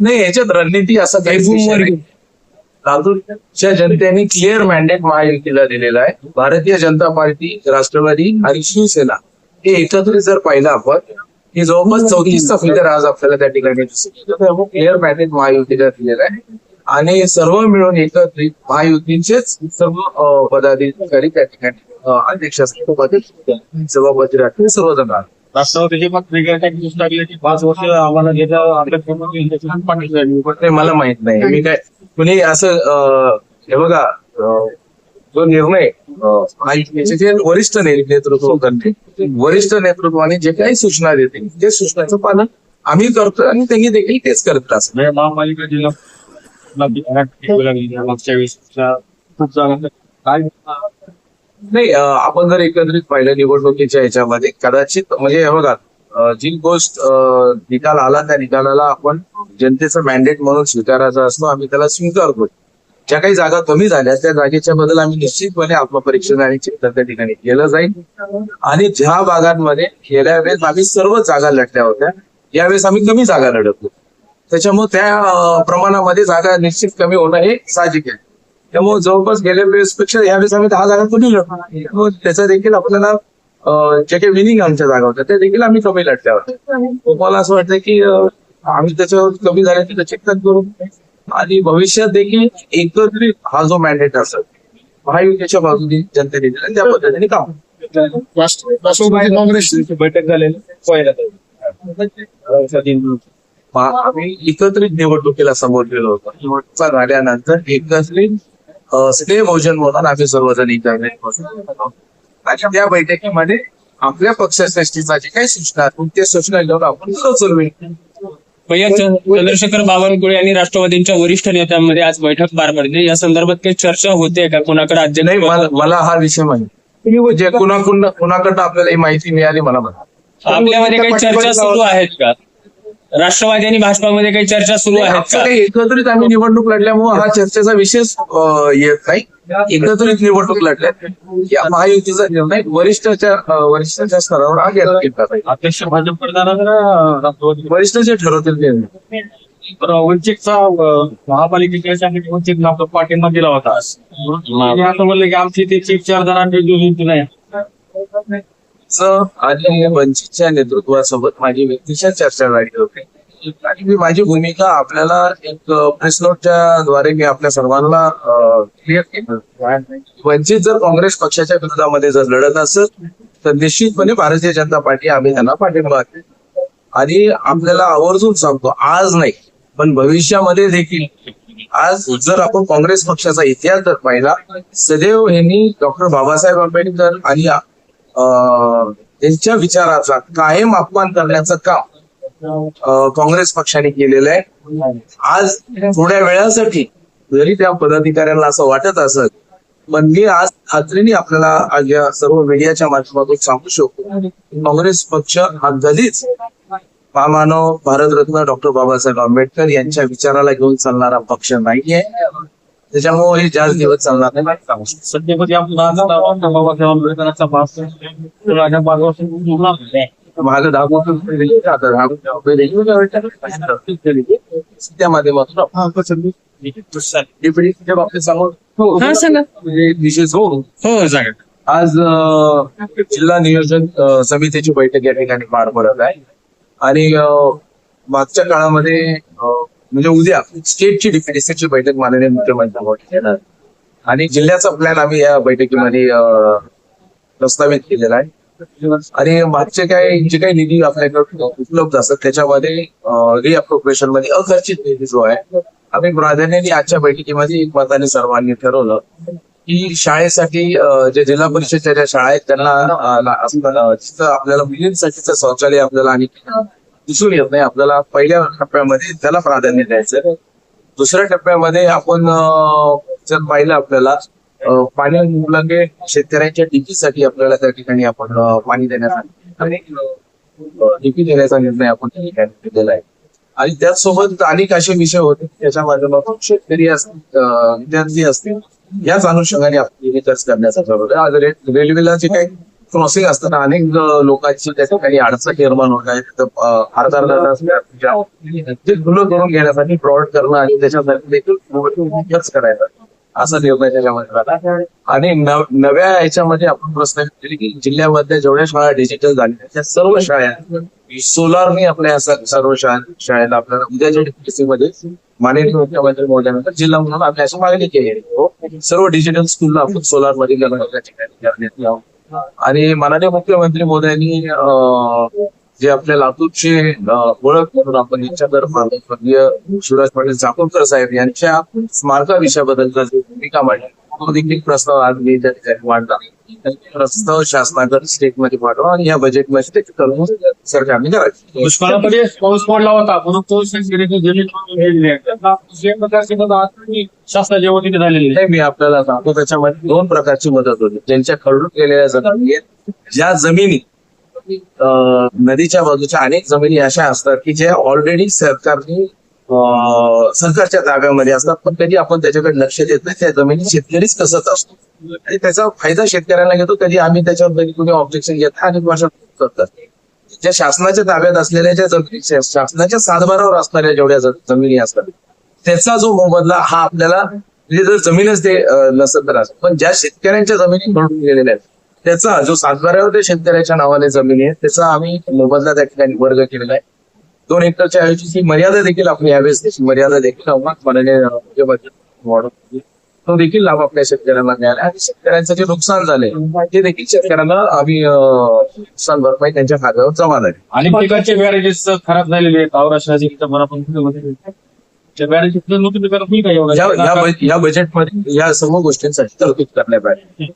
नाही याच्यात रणनीती असं काही. लातूरच्या जनतेने क्लिअर मॅन्डेट महायुतीला दिलेला आहे. भारतीय जनता पार्टी राष्ट्रवादी आणि शिवसेना हे एकत्रित जर पाहिलं आपण हे जवळपास चौतीसचा फिगर आज आपल्याला त्या ठिकाणी क्लिअर मॅन्डेट महायुतीला दिलेला आहे. आणि सर्व मिळून एकत्रित महायुतीचेच सर्व पदाधिकारी त्या ठिकाणी अध्यक्ष सभापती राहतील सर्वजण राहतील. राष्ट्रवादीचे मग लागले की पाच वर्ष आम्हाला म्हणजे ते मला माहीत नाही. मी काय कुणी असं हे बघा जो निर्णय वरिष्ठ नेतृत्व करते वरिष्ठ नेतृत्वाने जे काही सूचना देते ते सूचनाचं पालन आम्ही करतो आणि त्यांनी देखील तेच करत असत म्हणजे महापालिका जिल्हा मागच्या वेळेस खूप जागा काय नाही आपण जर एकत्रित पाहिलं निवडणुकीच्या ह्याच्यामध्ये कदाचित म्हणजे हे बघा जी गोष्ट निकाल आला त्या निकालाला आपण जनतेचं मॅन्डेट म्हणून स्वीकारायचा असतो आम्ही त्याला स्वीकारतो. ज्या काही जागा कमी झाल्या त्या जागेच्या बद्दल आम्ही निश्चितपणे आत्मपरीक्षण आणि चिंतन त्या ठिकाणी केलं जाईल. आणि ज्या भागांमध्ये गेल्या वेळेस आम्ही सर्व जागा लढल्या होत्या यावेळेस आम्ही कमी जागा लढवतो. त्याच्यामुळे त्या प्रमाणामध्ये जागा निश्चित कमी होणं हे साहजिक आहे. त्यामुळे जवळपास गेल्या वेळेसपेक्षा यावेळेस आम्ही दहा जागा कमी लढतो त्यामुळे त्याचा देखील आपल्याला ज्या काही विनिंग आमच्या जागा होत्या त्या देखील आम्ही कमी लढल्या होत्या. मला असं वाटतं की आम्ही त्याच्यावर कमी झाल्याची चिंतन करू? आणि भविष्यात देखील एकत्रित हा जो मॅन्डेट असेल महायुतीच्या बाजूने जनतेने दिला त्या पद्धतीने काम. राष्ट्रवादी काँग्रेसची बैठक झालेली आम्ही एकत्रित निवडणुकीला समोर गेलो होतो. निवडणुका झाल्यानंतर एकत्रित स्नेह भोजन म्हणून आम्ही सर्वजण. आणि त्या बैठकीमध्ये आपल्या पक्षश्रेष्ठीचा जे काही सूचना त्या सूचना घेऊन आपण सुचवली भैया चंद्रशेखर बावनकुळे यांनी राष्ट्रवादींच्या वरिष्ठ नेत्यांमध्ये आज बैठक पार पडली. या संदर्भात काही चर्चा होते का? कोणाकडे नाही अध्यक्ष मला मला हा विषय माहिती जे कुणाकडून कुणाकडनं आपल्याला ही माहिती मिळाली मला आपल्यामध्ये काही चर्चा सुरू आहेत का? राष्ट्रवादी आणि भाजपामध्ये काही चर्चा सुरू आहेत आमचं का? काही एकत्रित आम्ही निवडणूक लढल्यामुळे हा चर्चेचा अं, येत नाही. एकत्रित निवडणूक लढल्यात. या महायुतीचा निर्णय वरिष्ठच्या अं, वरिष्ठाच्या स्तरावर हा घेतला घेतला. अध्यक्ष भाजप जाणार राष्ट्रवादी वरिष्ठ जे ठरवतील ते. तर वंचितचा अं, महापालिकेच्या वंचित पाठिंबा दिला होता. आणि असं म्हणलं की आमची ते चिफ चार जणांची जुळून नाही आणि वंचितच्या नेतृत्वासोबत माझी व्यक्तिशा चर्चा झाली होती. आणि मी माझी भूमिका आपल्याला एक प्रेस नोटच्या द्वारे मी आपल्या सर्वांना क्लिअर केलं. वंचित जर काँग्रेस पक्षाच्या विरोधामध्ये जर लढत असेल तर निश्चितपणे भारतीय जनता पार्टी आम्ही त्यांना पाठिंबा आणि आपल्याला आवर्जून सांगतो आज नाही पण भविष्यामध्ये देखील. आज जर आपण काँग्रेस पक्षाचा इतिहास जर पाहिला सदैव यांनी डॉक्टर बाबासाहेब आंबेडकर आणि त्यांच्या विचाराचा कायम अपमान करण्याचं काम काँग्रेस पक्षाने केलेलं आहे. आज थोड्या वेळासाठी जरी त्या पदाधिकाऱ्यांना असं वाटत असत पण मी आज खात्रीने आपल्याला या सर्व मीडियाच्या माध्यमातून सांगू शकतो काँग्रेस पक्ष हा कधीच महामानव भारतरत्न डॉक्टर बाबासाहेब आंबेडकर यांच्या विचाराला घेऊन चालणारा पक्ष नाहीये. त्याच्यामुळे हे जास्त दिवस चालणार नाही राजा माझं. त्या माध्यमातून हा सांगा. म्हणजे विशेष हो हो आज जिल्हा नियोजन समितीची बैठक या ठिकाणी पार पडत आहे. आणि मागच्या काळामध्ये म्हणजे उद्या स्टेटची डिफेन्सची बैठक माननीय मुख्यमंत्री आणि जिल्ह्याचा प्लॅन आम्ही या बैठकीमध्ये प्रस्तावित केलेला आहे. आणि मागचे काय जे काही निधी आपल्याकडे उपलब्ध असतात त्याच्यामध्ये रिअप्रोप्रिएशनमध्ये अखर्चित निधी जो आहे आम्ही प्राधान्याने आजच्या बैठकीमध्ये एक मताने सर्वांनी ठरवलं की शाळेसाठी जे जिल्हा परिषदच्या ज्या शाळा आहेत त्यांना तिथं आपल्याला मुलींसाठीचं शौचालय आपल्याला आणि दिसून येत नाही आपल्याला पहिल्या टप्प्यामध्ये त्याला प्राधान्य द्यायचं दुसऱ्या टप्प्यामध्ये आपण जर पाहिलं आपल्याला अं, पाणी मुलांगे शेतकऱ्यांच्या डीपीसाठी आपल्याला त्या ठिकाणी आपण पाणी देण्याचा डीपी देण्याचा निर्णय आपण त्या ठिकाणी घेतलेला आहे. आणि त्याचसोबत अनेक असे विषय होते त्याच्या माध्यमातून शेतकरी असतील विद्यार्थी असतील याच अनुषंगाने आपली युनिटर्स करण्याचा ठरवलं. आज रेल्वेला जे काही क्रॉसिंग असताना अनेक लोकांची त्या ठिकाणी अडचण निर्माण होत आहे. ते खुलं करून घेण्यासाठी फ्रॉड करणं आणि त्याच्यासाठी देखील खर्च करायचा असा निर्णय त्याच्यामध्ये झाला. आणि नव्या याच्यामध्ये आपण प्रश्न केले की जिल्ह्यामध्ये जेवढ्या शाळा डिजिटल झाल्या त्या सर्व शाळा सोलारने आपल्या सर्व शाळा शाळेला आपल्याला उद्याच्या DPSC मध्ये माननीय मुख्यमंत्री महोदयानंतर जिल्हा म्हणून आपल्या अशी मागणी केली सर्व डिजिटल स्कूलला आपण सोलारमध्ये आणि माननीय मुख्यमंत्री मोदयांनी जे आपल्या लातूरचे ओळख म्हणून आपण यांच्यातर्फे स्वर्गीय शिवराज पाटील चाकूरकर साहेब यांच्या स्मारकाविषयाबद्दलचा विषयाबद्दल भूमिका मांडली तो देखील प्रस्ताव आज मी त्या ठिकाणी मांडला प्रस्ताव शासनाकडे स्टेटमध्ये पाठवा आणि या बजेटमध्ये ते करून सरकारने करायचे दुष्काळामध्ये पाऊस पडला होता म्हणून तो त्याचा शासनाच्या वतीने झालेली आहे हे मी आपल्याला सांगतो त्याच्यामध्ये दोन प्रकारची मदत होती. ज्यांच्या खरडून गेलेल्या जमिनी ज्या जमिनी नदीच्या बाजूच्या अनेक जमिनी अशा असतात की ज्या ऑलरेडी सरकारने सरकारच्या ताब्यामध्ये असतात पण कधी आपण त्याच्याकडे लक्ष देत नाही त्या जमिनी शेतकरीच कसत असतो. आणि त्याचा फायदा शेतकऱ्यांना घेतो कधी आम्ही त्याच्यावर कधी कुणी ऑब्जेक्शन घेत आणि भाषा करतात. ज्या शासनाच्या ताब्यात असलेल्या ज्या जमिनी शासनाच्या सातबारावर असणाऱ्या जेवढ्या जमिनी असतात त्याचा जो मोबदला हा आपल्याला म्हणजे जर जमीनच ते नसत तर पण ज्या शेतकऱ्यांच्या जमिनी घडून गेलेल्या आहेत त्याचा जो सातबाऱ्यावर ते शेतकऱ्याच्या नावाने जमिनी आहे त्याचा आम्ही मोबदला त्या ठिकाणी वर्ग केलेला आहे. दोन हेक्टरच्या ऐवजी ही मर्यादा देखील आपण यावेळेस मर्यादा देखील आव्हान माननीय वाढवली. तो देखील लाभ आपल्या शेतकऱ्यांना मिळाला. आणि शेतकऱ्यांचं जे नुकसान झालंय ते देखील शेतकऱ्यांना आम्ही नुकसान भरपाई त्यांच्या खात्यावर जमा झाली. आणि पिकाचे बॅरेजेस खराब झालेले आहेत. या बजेटमध्ये या सर्व गोष्टींसाठी तरतूद करण्यात आली.